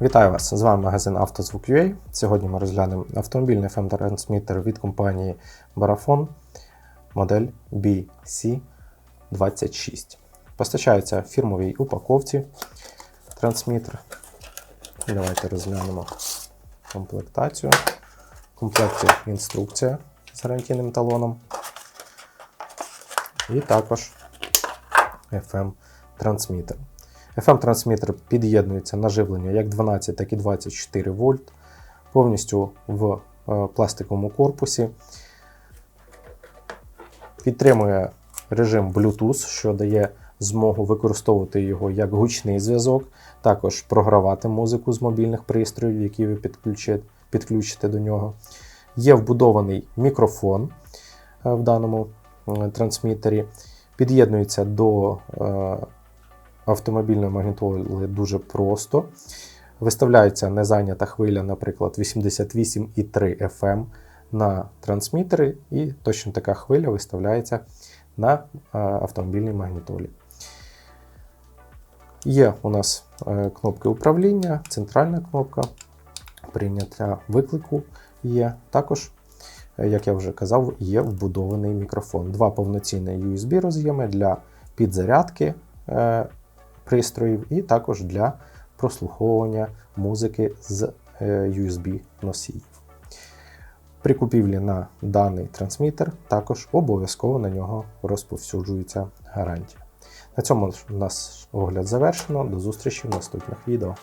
Вітаю вас! З вами магазин «Автозвук.UA». Сьогодні ми розглянемо автомобільний FM-трансмітер від компанії Barafon модель BC26. Постачається в фірмовій упаковці трансмітер. Давайте розглянемо комплектацію. В комплекті інструкція з гарантійним талоном. І також FM-трансмітер. FM-трансмітер під'єднується на живлення як 12, так і 24 вольт, повністю в е, пластиковому корпусі. Підтримує режим Bluetooth, що дає змогу використовувати його як гучний зв'язок, також програвати музику з мобільних пристроїв, які ви підключите, підключите до нього. Є вбудований мікрофон е, в даному е, трансмітері, під'єднується до автомобільної магнітоли дуже просто. Виставляється незайнята хвиля, наприклад, 88,3 FM на трансмітери, і точно така хвиля виставляється на е, автомобільній магнітолі. Є у нас е, кнопки управління, центральна кнопка прийняття виклику є. Також, е, як я вже казав, є вбудований мікрофон. Два повноцінні USB роз'єми для підзарядки пристроїв, і також для прослуховування музики з USB носіїв. При купівлі на даний трансмітер також обов'язково на нього розповсюджується гарантія. На цьому у нас огляд завершено. До зустрічі в наступних відео.